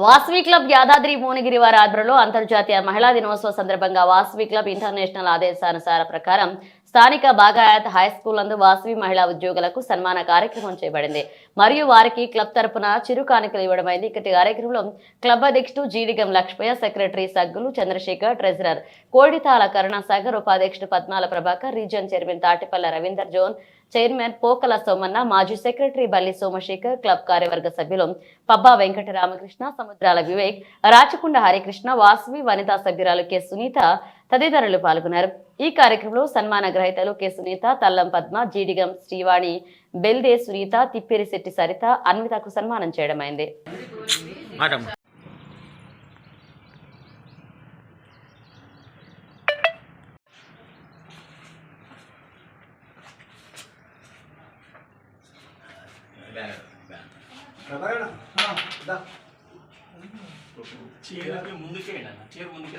Vasvi club Yadadri Bhuvanagiri వారి ఆధ్వర్యంలో అంతర్జాతీయ మహిళా దినోత్సవ సందర్భంగా వాస్వి క్లబ్ ఇంటర్నేషనల్ ఆదేశానుసార ప్రకారం స్థానిక బాగాయత్ హై స్కూల్ నందు వాసవి మహిళా ఉద్యోగులకు సన్మాన కార్యక్రమం చేయబడింది మరియు వారికి క్లబ్ తరపున చిరు కానుకలు ఇవ్వడమైంది. ఇక్కడి కార్యక్రమంలో క్లబ్ అధ్యక్షుడు జీడిగం లక్ష్మయ్య సెక్రటరీ సగ్గులు చంద్రశేఖర్ ట్రెజరర్ కోడితాల కరుణాసాగర్ ఉపాధ్యక్షుడు Padmala Prabhakar region chairman Tatipalli Ravinder zone chairman Pokala Somanna మాజీ సెక్రటరీ బల్లి సోమశేఖర్ క్లబ్ కార్యవర్గ సభ్యులు పబ్బా వెంకట రామకృష్ణ సముద్రాల వివేక్ రాచకొండ హరికృష్ణ వాసవి వనితా సభ్యురాలు కె. సునీత తదితరులు పాల్గొన్నారు. ఈ కార్యక్రమంలో సన్మాన గ్రహీతలు కె. సునీత తల్లం పద్మ జీడిగం శ్రీవాణి బెల్దే సునీత తిప్పిరిశెట్టి సరిత అన్వితకు సన్మానం చేయడమైంది. చీరకి ముందుకే చీర ముందుకే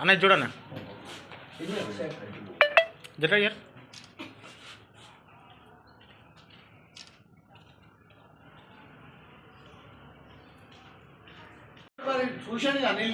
అన్నయ్య చూడన్న. జర యార్ చూశాను కానీ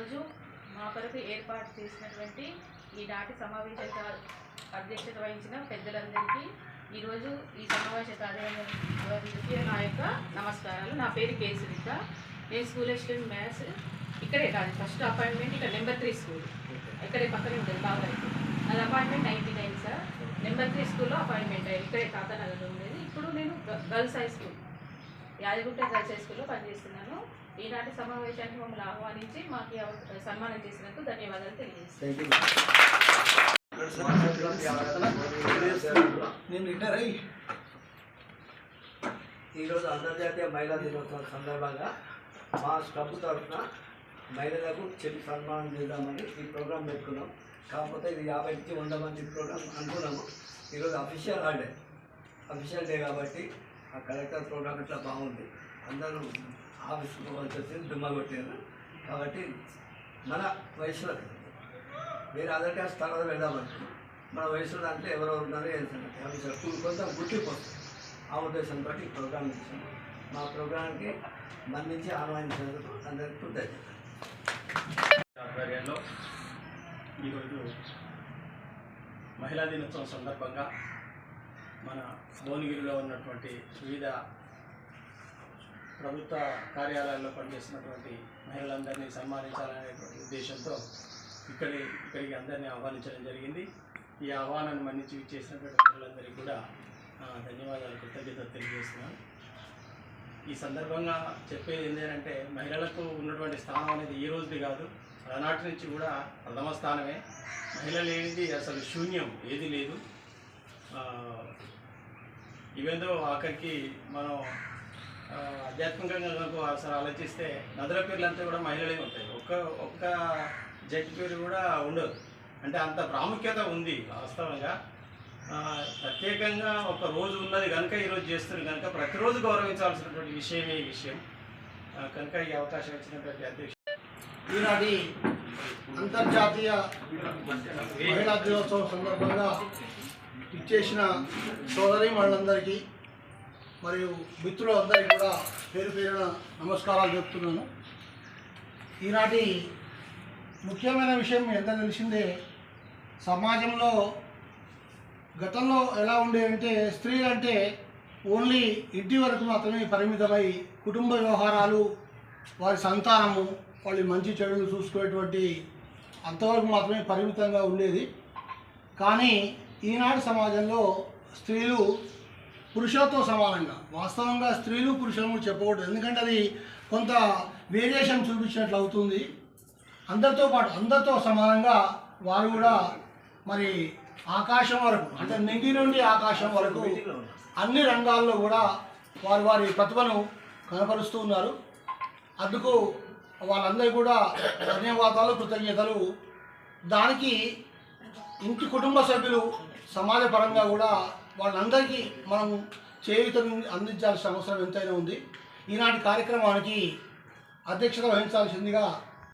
ఈరోజు మా కొరకు ఏర్పాటు చేసినటువంటి ఈనాటి సమావేశ అధ్యక్షత వహించిన పెద్దలందరికీ ఈరోజు ఈ సమావేశ కార్యక్రమానికి నా యొక్క నమస్కారాలు. నా పేరు కే సునీత నేను స్కూల్ అసిస్టెంట్ మ్యాథ్స్ ఇక్కడే కాదు ఫస్ట్ అపాయింట్మెంట్ ఇక్కడ నెంబర్ త్రీ స్కూల్. ఇక్కడే పక్కనే ఉంటుంది బాబాయ్. అది appointment ninety nine sir. Number three స్కూల్లో అపాయింట్మెంట్ అయ్యి ఇక్కడే తాతానగర్లో ఉండేది. ఇప్పుడు నేను గ- girls high school. Yadagunta girls high స్కూల్లో పనిచేస్తున్నాను. ఈనాటి సమావేశానికి మమ్మల్ని ఆహ్వానించి మాకు సన్మానం చేసినందుకు ధన్యవాదాలు తెలియజేస్తాను ఈరోజు అంతర్జాతీయ మహిళా దినోత్సవం సందర్భంగా మా క్లబ్ తరఫున మహిళలకు చెల్లి సన్మానం చేద్దామని ఈ ప్రోగ్రాం పెట్టుకున్నాం. కాకపోతే ఇది యాభై నుంచి వంద మంది ప్రోగ్రాం అనుకున్నాము. ఈరోజు అఫీషియల్ హాలిడే. అఫీషియల్ డే కాబట్టి ఆ కలెక్టర్ ప్రోగ్రామ్ ఇట్లా బాగుంది. అందరూ ఆఫీస్కి వచ్చేసి దుమ్మ కొట్టారు కాబట్టి మన వయసులో వేరే అదర్ క్యాస్ట్ తర్వాత మన వయసులో దాంట్లో ఎవరెవరు ఉన్నారో ఏం సంగతి? అవి సార్ కొంత గుర్తిపోతుంది ఆ ఉద్దేశంతో ఈ ప్రోగ్రామ్ ఇచ్చాము మా ప్రోగ్రాంకి మన్నించి ఆహ్వానించినందుకు అందరికీ కృతజ్ఞత ఆధ్వర్యంలో ఈరోజు మహిళా దినోత్సవం సందర్భంగా మన భువనగిరిలో ఉన్నటువంటి వివిధ ప్రభుత్వ కార్యాలయాల్లో పనిచేస్తున్నటువంటి మహిళలందరినీ సన్మానించాలనేటువంటి ఉద్దేశంతో ఇక్కడి ఇక్కడికి అందరినీ ఆహ్వానించడం జరిగింది. ఈ ఆహ్వానాన్ని మన్నించి ఇచ్చేసినటువంటి మహిళలందరికీ కూడా ధన్యవాదాలు కృతజ్ఞతలు తెలియజేస్తున్నాను. ఈ సందర్భంగా చెప్పేది ఏంటంటే మహిళలకు ఉన్నటువంటి స్థానం అనేది ఈ రోజుది కాదు. ఆనాటి నుంచి కూడా ప్రథమ స్థానమే. మహిళ లేనిది అసలు శూన్యం ఏది లేదు. ఇవేందో ఆఖరికి మనం ఆధ్యాత్మికంగా కనుక అసలు ఆలోచిస్తే నదుల పేర్లంతా కూడా మహిళలే ఉంటాయి. ఒక్క ఒక్క జడ్జి పేరు కూడా ఉండదు. అంటే అంత ప్రాముఖ్యత ఉంది వాస్తవంగా. ప్రత్యేకంగా ఒక రోజు ఉన్నది కనుక ఈరోజు చేస్తున్నారు కనుక ప్రతిరోజు గౌరవించాల్సినటువంటి విషయమే ఈ విషయం. కనుక ఈ అవకాశం ఇచ్చినటువంటి అధ్యక్ష ఈనాటి అంతర్జాతీయ మహిళా దినోత్సవం సందర్భంగా ఇచ్చేసిన సోదరి వాళ్ళందరికీ మరియు మిత్రులందరికీ కూడా పేరు పేరున నమస్కారాలు చెప్తున్నాను. ఈనాటి ముఖ్యమైన విషయం ఎంత తెలిసిందే సమాజంలో గతంలో ఎలా ఉండేదంటే స్త్రీలు అంటే ఓన్లీ ఇంటి వరకు మాత్రమే పరిమితమై కుటుంబ వ్యవహారాలు వారి సంతానము వాళ్ళ మంచి చెడులు చూసుకునేటువంటి అంతవరకు మాత్రమే పరిమితంగా ఉండేది. కానీ ఈనాటి సమాజంలో స్త్రీలు పురుషులతో సమానంగా వాస్తవంగా స్త్రీలు పురుషులను చెప్పకూడదు. ఎందుకంటే అది కొంత వేరియేషన్ చూపించినట్లు అవుతుంది. అందరితో పాటు అందరితో సమానంగా వారు కూడా మరి ఆకాశం వరకు అంటే నింగి నుండి ఆకాశం వరకు అన్ని రంగాల్లో కూడా వారు వారి ప్రతిభను కనపరుస్తూ ఉన్నారు. అందుకు వాళ్ళందరూ కూడా ధన్యవాదాలు కృతజ్ఞతలు. దానికి ఇంటి కుటుంబ సభ్యులు సమాజపరంగా కూడా వాళ్ళందరికీ మనం చేయుతను అందించాల్సిన అవసరం ఎంతైనా ఉంది. ఈనాటి కార్యక్రమానికి అధ్యక్షత వహించాల్సిందిగా